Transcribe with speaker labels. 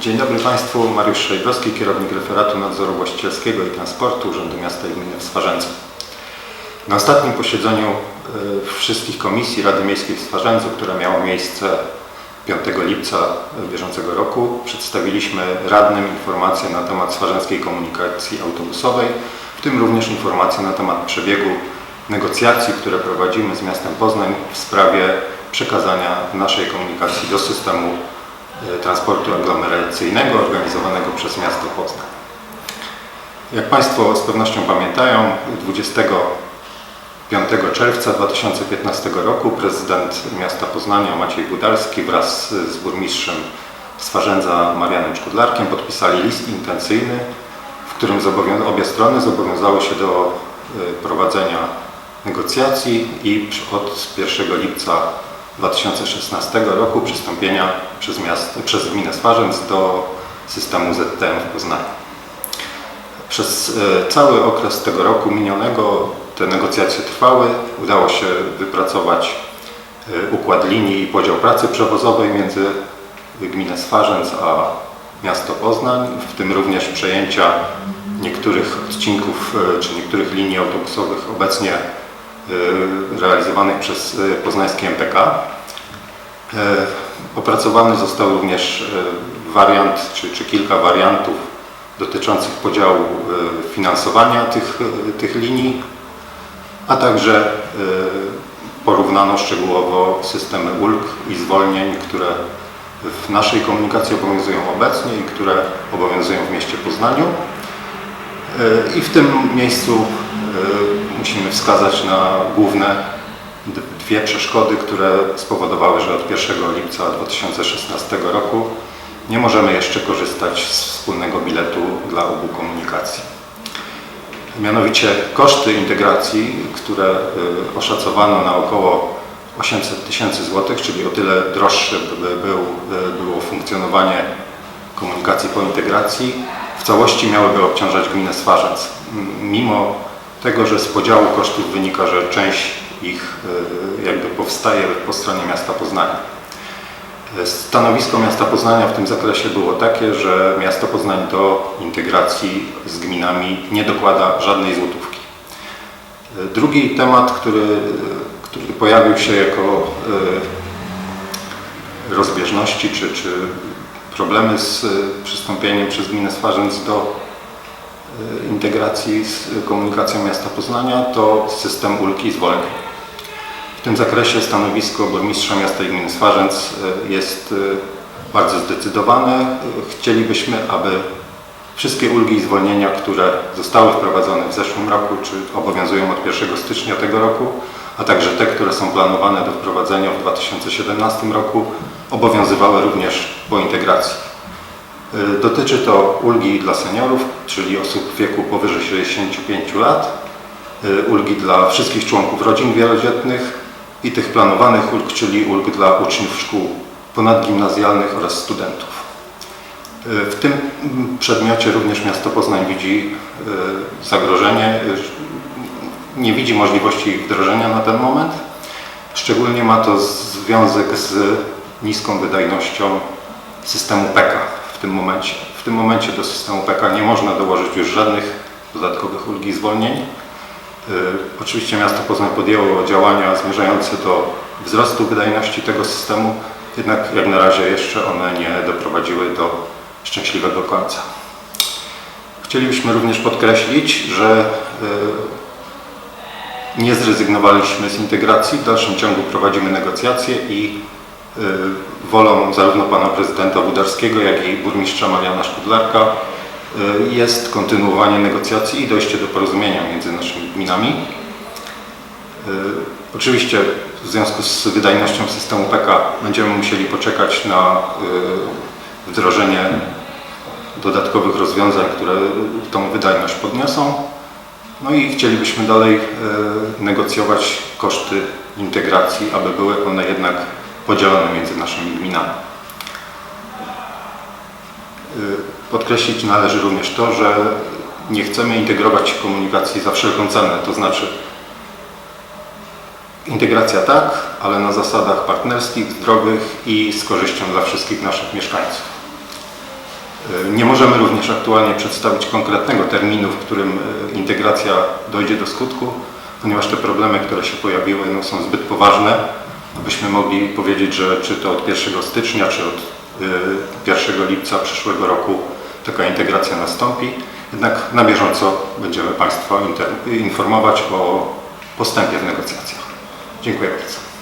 Speaker 1: Dzień dobry Państwu, Mariusz Szejdowski, kierownik referatu nadzoru właścicielskiego i transportu Urzędu Miasta i Gminy w Swarzędzu. Na ostatnim posiedzeniu e, wszystkich komisji Rady Miejskiej w Swarzędzu, które miało miejsce 5 lipca bieżącego roku, przedstawiliśmy radnym informacje na temat swarzędzkiej komunikacji autobusowej, w tym również informacje na temat przebiegu negocjacji, które prowadzimy z miastem Poznań w sprawie przekazania naszej komunikacji do systemu transportu aglomeracyjnego organizowanego przez miasto Poznań. Jak Państwo z pewnością pamiętają, 25 czerwca 2015 roku prezydent miasta Poznania Maciej Budalski wraz z burmistrzem Swarzędza Marianem Szkudlarkiem podpisali list intencyjny, w którym obie strony zobowiązały się do e, prowadzenia negocjacji i od 1 lipca 2016 roku przystąpienia przez, miast, przez gminę Swarzędz do systemu ZTM w Poznaniu. Przez e, cały okres tego roku minionego te negocjacje trwały. Udało się wypracować e, układ linii i podział pracy przewozowej między gminę Swarzędz a miasto Poznań, w tym również przejęcia niektórych odcinków e, czy niektórych linii autobusowych obecnie realizowanych przez e, poznańskie MPK. E, Opracowany został również wariant, czy, czy kilka wariantów dotyczących podziału finansowania tych, tych linii, a także porównano szczegółowo systemy ulg i zwolnień, które w naszej komunikacji obowiązują obecnie i które obowiązują w mieście Poznaniu. I w tym miejscu musimy wskazać na główne dwie przeszkody, które spowodowały, że od 1 lipca 2016 roku nie możemy jeszcze korzystać z wspólnego biletu dla obu komunikacji. Mianowicie koszty integracji, które y, oszacowano na około 800 tysięcy złotych, czyli o tyle droższe by był, by było funkcjonowanie komunikacji po integracji, w całości miałyby obciążać gminę Swarzędz. M- Mimo tego, że z podziału kosztów wynika, że część ich y, jakby powstaje po stronie miasta Poznania. Stanowisko miasta Poznania w tym zakresie było takie, że miasto Poznań do integracji z gminami nie dokłada żadnej złotówki. Drugi temat, który, który pojawił się jako e, rozbieżności czy, czy problemy z e, przystąpieniem przez gminę Swarzędz do e, integracji z komunikacją miasta Poznania to system ulgi zwolnień. W tym zakresie stanowisko burmistrza miasta i gminy Swarzędz e, jest e, bardzo zdecydowane. Chcielibyśmy, aby wszystkie ulgi i zwolnienia, które zostały wprowadzone w zeszłym roku, czy obowiązują od 1 stycznia tego roku, a także te, które są planowane do wprowadzenia w 2017 roku, obowiązywały również po integracji. E, Dotyczy to ulgi dla seniorów, czyli osób w wieku powyżej 65 lat, y, ulgi dla wszystkich członków rodzin wielodzietnych i tych planowanych ulg, czyli ulg dla uczniów szkół ponadgimnazjalnych oraz studentów. Y, W tym przedmiocie również miasto Poznań widzi y, zagrożenie, y, nie widzi możliwości ich wdrożenia na ten moment. Szczególnie ma to związek z niską wydajnością systemu w tym momencie. W tym momencie do systemu PEKA nie można dołożyć już żadnych dodatkowych ulg i zwolnień. Y, Oczywiście miasto Poznań podjęło działania zmierzające do wzrostu wydajności tego systemu, jednak jak na razie jeszcze one nie doprowadziły do szczęśliwego końca. Chcielibyśmy również podkreślić, że y, nie zrezygnowaliśmy z integracji, w dalszym ciągu prowadzimy negocjacje i wolą zarówno pana prezydenta Budarskiego, jak i burmistrza Mariana Szkudlarka y, jest kontynuowanie negocjacji i dojście do porozumienia między naszymi gminami. Y, Oczywiście w związku z wydajnością systemu PK będziemy musieli poczekać na y, wdrożenie dodatkowych rozwiązań, które tą wydajność podniosą. No i chcielibyśmy dalej negocjować koszty integracji, aby były one jednak podzielone między naszymi gminami. E, Podkreślić należy również to, że nie chcemy integrować komunikacji za wszelką cenę, to znaczy integracja tak, ale na zasadach partnerskich, zdrowych i z korzyścią dla wszystkich naszych mieszkańców. E, Nie możemy również aktualnie przedstawić konkretnego terminu, w którym e, integracja dojdzie do skutku, ponieważ te problemy, które się pojawiły, no, są zbyt poważne, abyśmy mogli powiedzieć, że czy to od 1 stycznia, czy od e, 1 lipca przyszłego roku taka integracja nastąpi. Jednak na bieżąco będziemy Państwa informować o postępie w negocjacjach. Dziękuję bardzo.